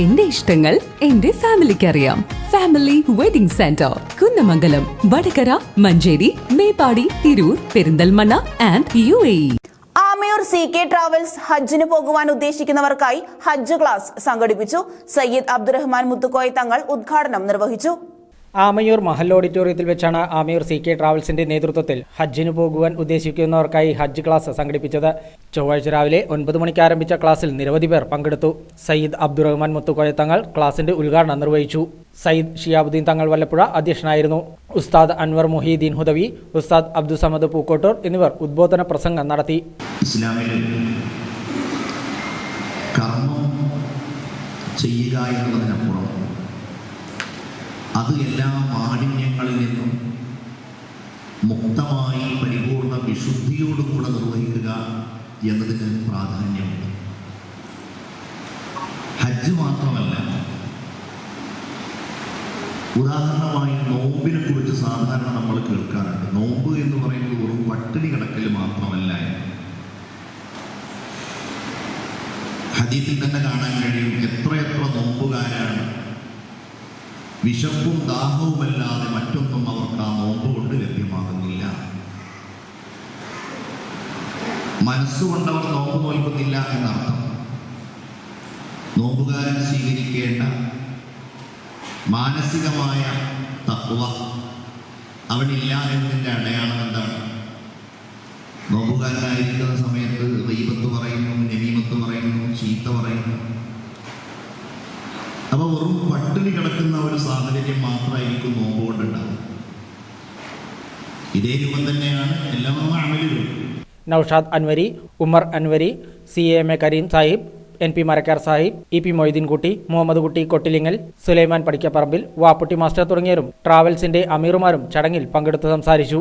എന്റെ ഇഷ്ടങ്ങൾ എന്റെ ഫാമിലിക്ക് അറിയാം family wedding centre Kunnamangalam Vadakara Manjeri Meppadi Tirur Perinthalmanna and U A Amayur C K travels ഹജ്ജിന് പോകുവാൻ ഉദ്ദേശിക്കുന്നവർക്കായി ഹജ്ജ് ക്ലാസ് സംഘടിപ്പിച്ചു. സയ്യിദ് അബ്ദുറഹ്മാൻ മുത്തുക്കോയ തങ്ങൾ ഉദ്ഘാടനം നിർവഹിച്ചു. ആമയൂർ മഹൽ ഓഡിറ്റോറിയത്തിൽ വെച്ചാണ് ആമയൂർ സി കെ ട്രാവൽസിന്റെ നേതൃത്വത്തിൽ ഹജ്ജിന് പോകുവാൻ ഉദ്ദേശിക്കുന്നവർക്കായി ഹജ്ജ് ക്ലാസ് സംഘടിപ്പിച്ചത്. ചൊവ്വാഴ്ച രാവിലെ ഒൻപത് മണിക്ക് ആരംഭിച്ച ക്ലാസ്സിൽ നിരവധി പേർ പങ്കെടുത്തു. സയ്യിദ് അബ്ദുറഹ്മാൻ മുത്തുക്കോയ തങ്ങൾ ക്ലാസിന്റെ ഉദ്ഘാടനം നിർവഹിച്ചു. സയ്യിദ് ഷിയാബുദ്ദീൻ തങ്ങൾ വല്ലപ്പുഴ അധ്യക്ഷനായിരുന്നു. ഉസ്താദ് അൻവർ മുഹീദ്ദീൻ ഹുദവി ഉസ്താദ് അബ്ദുസമദ് പൂക്കോട്ടൂർ എന്നിവർ ഉദ്ബോധന പ്രസംഗം നടത്തി. ചെയ്യുക എന്നുള്ളതിനപ്പുറം അത് എല്ലാ മാലിന്യങ്ങളിൽ നിന്നും മുക്തമായി പരിപൂർണ വിശുദ്ധിയോടുകൂടെ നിർവഹിക്കുക എന്നതിന് പ്രാധാന്യമുണ്ട്. ഹജ്ജ് മാത്രമല്ല ഉദാഹരണമായി നോമ്പിനെ കുറിച്ച് സാധാരണ നമ്മൾ കേൾക്കാറുണ്ട്. നോമ്പ് എന്ന് പറയുന്നത് വെറും പട്ടിണി കിടക്കൽ മാത്രമല്ല. ഹദീത്തിൽ തന്നെ കാണാൻ കഴിയും എത്രയെത്ര നോമ്പുകാരാണ് വിശപ്പും ദാഹവുമല്ലാതെ മറ്റൊന്നും അവർക്ക് ആ നോമ്പ് കൊണ്ട് ലഭ്യമാകുന്നില്ല. മനസ്സുകൊണ്ട് അവർ നോമ്പ് നോൽക്കുന്നില്ല എന്നർത്ഥം. നോമ്പുകാരൻ സ്വീകരിക്കേണ്ട മാനസികമായ തത്വ അവനില്ല എന്നതിന്റെ അടയാളം എന്താണ്? നോമ്പുകാരനായിരിക്കുന്ന സമയത്ത് ദൈവത്ത് പറയുന്നു നമീമത്ത് പറയുന്നു ചീത്ത പറയുന്നു അപ്പൊ വെറും പട്ടിണി കിടക്കുന്ന ഒരു സാഹചര്യം മാത്രമായിരിക്കും നോമ്പ് കൊണ്ടുണ്ടാവും ഇതേ രൂപം തന്നെയാണ് എല്ലാ അമലുകളും Naushad Anwari Umar Anwari C M A Kareem Sahib N P Marakkar Sahib E P Moideenkutty Muhammad Kutty Kottilingal Sulaiman Padikkapparambil Vapputty master തുടങ്ങിയവരും ട്രാവൽസിന്റെ അമീറുമാരും ചടങ്ങിൽ പങ്കെടുത്ത് സംസാരിച്ചു.